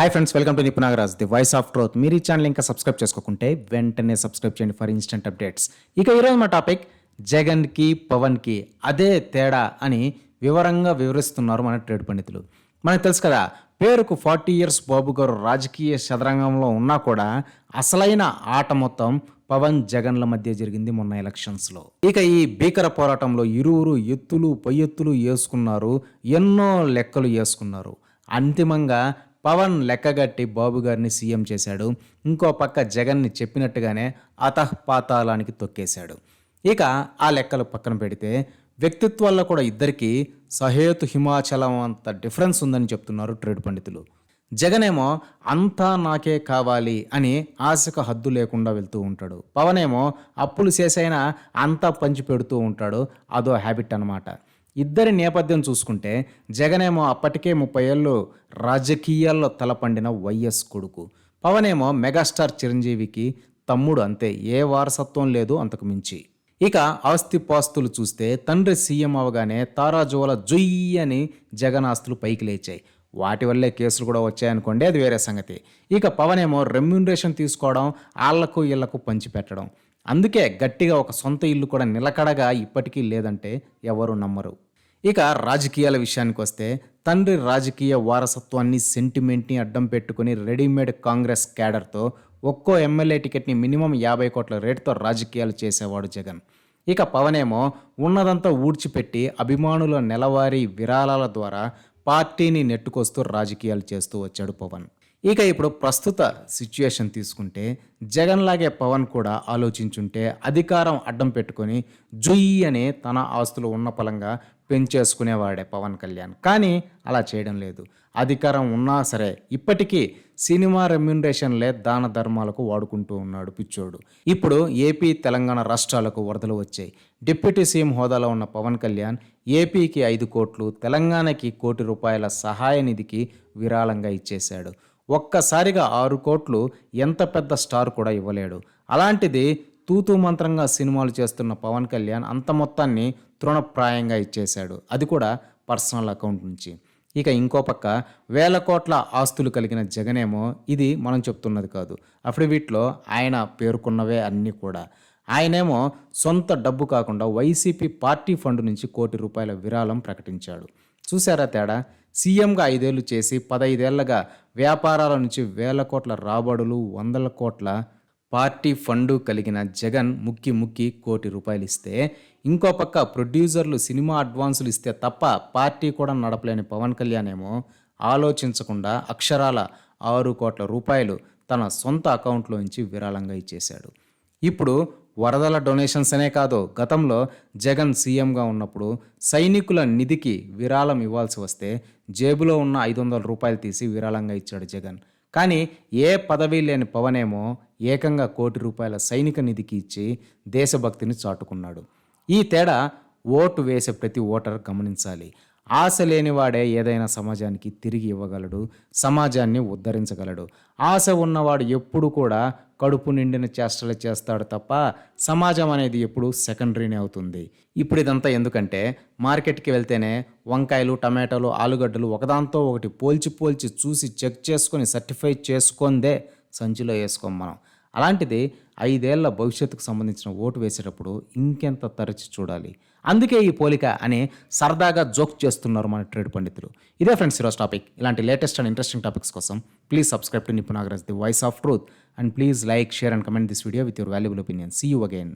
Hi friends welcome to నిపునాగరాజ్ the voice of truth మీరు ఈ ఛానల్ ఇంకా సబ్స్క్రైబ్ చేసుకోకుంటే వెంటనే సబ్స్క్రైబ్ చేయండి ఫర్ ఇన్స్టెంట్ అప్డేట్స్ ఇక ఈరోజు మా టాపిక్ జగన్కి పవన్కి అదే తేడా అని వివరంగా వివరిస్తున్నారు మన ట్రేడ్ పండితులు. మనకు తెలుసు కదా పేరుకు ఫార్టీ ఇయర్స్ బాబు గారు రాజకీయ చదరంగంలో ఉన్నా కూడా అసలైన ఆట మొత్తం పవన్ జగన్ల మధ్య జరిగింది మొన్న ఎలక్షన్స్లో. ఇక ఈ భీకర పోరాటంలో ఇరువురు ఎత్తులు పై ఎత్తులు వేసుకున్నారు ఎన్నో లెక్కలు వేసుకున్నారు. అంతిమంగా పవన్ లెక్కగట్టి బాబు గారిని సీఎం చేశాడు. ఇంకో పక్క జగన్ని చెప్పినట్టుగానే అతఃపాతాళానికి తొక్కేశాడు. ఇక ఆ లెక్కలు పక్కన పెడితే వ్యక్తిత్వాల్లో కూడా ఇద్దరికి సహేతు హిమాచలం అంత డిఫరెన్స్ ఉందని చెప్తున్నారు ట్రేడ్ పండితులు. జగనేమో అంతా నాకే కావాలి అని ఆశకు హద్దు లేకుండా వెళ్తూ ఉంటాడు. పవనేమో అప్పులు చేసైనా అంతా పంచి పెడుతూ ఉంటాడు. అదో హ్యాబిట్ అన్నమాట. ఇద్దరి నేపథ్యం చూసుకుంటే జగనేమో అప్పటికే ముప్పై ఏళ్ళు రాజకీయాల్లో తలపండిన వైఎస్ కొడుకు. పవనేమో మెగాస్టార్ చిరంజీవికి తమ్ముడు అంతే ఏ వారసత్వం లేదు అంతకు మించి. ఇక ఆస్తి పాస్తులు చూస్తే తండ్రి సీఎం అవగానే తారాజువల జొయ్యి అని జగన్ ఆస్తులు పైకి లేచాయి. వాటి వల్లే కేసులు కూడా వచ్చాయనుకోండి అది వేరే సంగతి. ఇక పవన్ ఏమో రెమ్యూనరేషన్ తీసుకోవడం ఆళ్ళకు ఇళ్ళకు పంచిపెట్టడం. అందుకే గట్టిగా ఒక సొంత ఇల్లు కూడా నిలకడగా ఇప్పటికీ లేదంటే ఎవరు నమ్మరు. ఇక రాజకీయాల విషయానికి వస్తే తండ్రి రాజకీయ వారసత్వాన్ని సెంటిమెంట్ని అడ్డం పెట్టుకుని రెడీమేడ్ కాంగ్రెస్ క్యాడర్తో ఒక్కో ఎమ్మెల్యే టికెట్ని మినిమం యాభై కోట్ల రేటుతో రాజకీయాలు చేసేవాడు జగన్. ఇక పవనేమో ఉన్నదంతా ఊడ్చిపెట్టి అభిమానుల నెలవారీ విరాళాల ద్వారా పార్టీని నెట్టుకొస్తూ రాజకీయాలు చేస్తూ వచ్చాడు పవన్. ఇక ఇప్పుడు ప్రస్తుత సిచ్యుయేషన్ తీసుకుంటే జగన్ లాగే పవన్ కూడా ఆలోచించుంటే అధికారం అడ్డం పెట్టుకొని జుయ్యి అనే తన ఆస్తులు ఉన్న పలంగా పెంచేసుకునేవాడే పవన్ కళ్యాణ్. కానీ అలా చేయడం లేదు. అధికారం ఉన్నా సరే ఇప్పటికీ సినిమా రెమ్యునరేషన్లే దాన ధర్మాలకు వాడుకుంటూ ఉన్నాడు పిచ్చోడు. ఇప్పుడు ఏపీ తెలంగాణ రాష్ట్రాలకు వరదలు వచ్చాయి. డిప్యూటీ సీఎం హోదాలో ఉన్న పవన్ కళ్యాణ్ ఏపీకి ఐదు కోట్లు తెలంగాణకి కోటి రూపాయల సహాయ నిధికి విరాళంగా ఇచ్చేశాడు. ఒక్కసారిగా ఆరు కోట్లు ఎంత పెద్ద స్టార్ కూడా ఇవ్వలేడు. అలాంటిది తూతూ మంత్రంగా సినిమాలు చేస్తున్న పవన్ కళ్యాణ్ అంత మొత్తాన్ని తృణప్రాయంగా ఇచ్చేశాడు. అది కూడా పర్సనల్ అకౌంట్ నుంచి. ఇక ఇంకో పక్క వేల కోట్ల ఆస్తులు కలిగిన జగనేమో ఇది మనం చెప్తున్నది కాదు. అఫిడవిట్లో ఆయన పేర్కొన్నవే అన్నీ కూడా. ఆయనేమో సొంత డబ్బు కాకుండా వైసీపీ పార్టీ ఫండ్ నుంచి కోటి రూపాయల విరాళం ప్రకటించాడు. చూసారా తేడా? సీఎంగా ఐదేళ్ళు చేసి పదైదేళ్ళగా వ్యాపారాల నుంచి వేల కోట్ల రాబడులు వందల కోట్ల పార్టీ ఫండు కలిగిన జగన్ ముక్కి ముక్కి కోటి రూపాయలు ఇస్తే ఇంకో పక్క ప్రొడ్యూసర్లు సినిమా అడ్వాన్సులు ఇస్తే తప్ప పార్టీ కూడా నడపలేని పవన్ కళ్యాణ్ ఏమో ఆలోచించకుండా అక్షరాల ఆరు కోట్ల రూపాయలు తన సొంత అకౌంట్లోంచి విరాళంగా ఇచ్చేశాడు. ఇప్పుడు వరదల డొనేషన్స్ అనే కాదు గతంలో జగన్ సీఎంగా ఉన్నప్పుడు సైనికుల నిధికి విరాళం ఇవ్వాల్సి వస్తే జేబులో ఉన్న ఐదు వందల రూపాయలు తీసి విరాళంగా ఇచ్చాడు జగన్. కానీ ఏ పదవి లేని పవనేమో ఏకంగా కోటి రూపాయల సైనిక నిధికి ఇచ్చి దేశభక్తిని చాటుకున్నాడు. ఈ తేడా ఓటు వేసే ప్రతి ఓటర్ గమనించాలి. ఆశ లేనివాడే ఏదైనా సమాజానికి తిరిగి ఇవ్వగలడు సమాజాన్ని ఉద్ధరించగలడు. ఆశ ఉన్నవాడు ఎప్పుడు కూడా కడుపు నిండిన చేష్టలు చేస్తాడు తప్ప సమాజం అనేది ఎప్పుడు సెకండరీనే అవుతుంది. ఇప్పుడు ఇదంతా ఎందుకంటే మార్కెట్కి వెళ్తేనే వంకాయలు టమాటాలు ఆలుగడ్డలు ఒకదాంతో ఒకటి పోల్చి పోల్చి చూసి చెక్ చేసుకొని సర్టిఫై చేసుకుందే సంచిలో వేసుకోం మనం. అలాంటిది ఐదేళ్ళ భవిష్యత్తుకు సంబంధించిన ఓటు వేసేటప్పుడు ఇంకెంత తరచి చూడాలి? అందుకే ఈ పోలిక అనే సరదాగా జోక్ చేస్తున్నారు మన ట్రేడ్ పండితులు. ఇదే ఫ్రెండ్స్ ఈరోజు టాపిక్. ఇలాంటి లేటెస్ట్ అండ్ ఇంట్రెస్టింగ్ టాపిక్స్ కోసం please subscribe to నిపుణాగ్రస్ the voice of truth and please like share and comment this video with your valuable opinion. See you again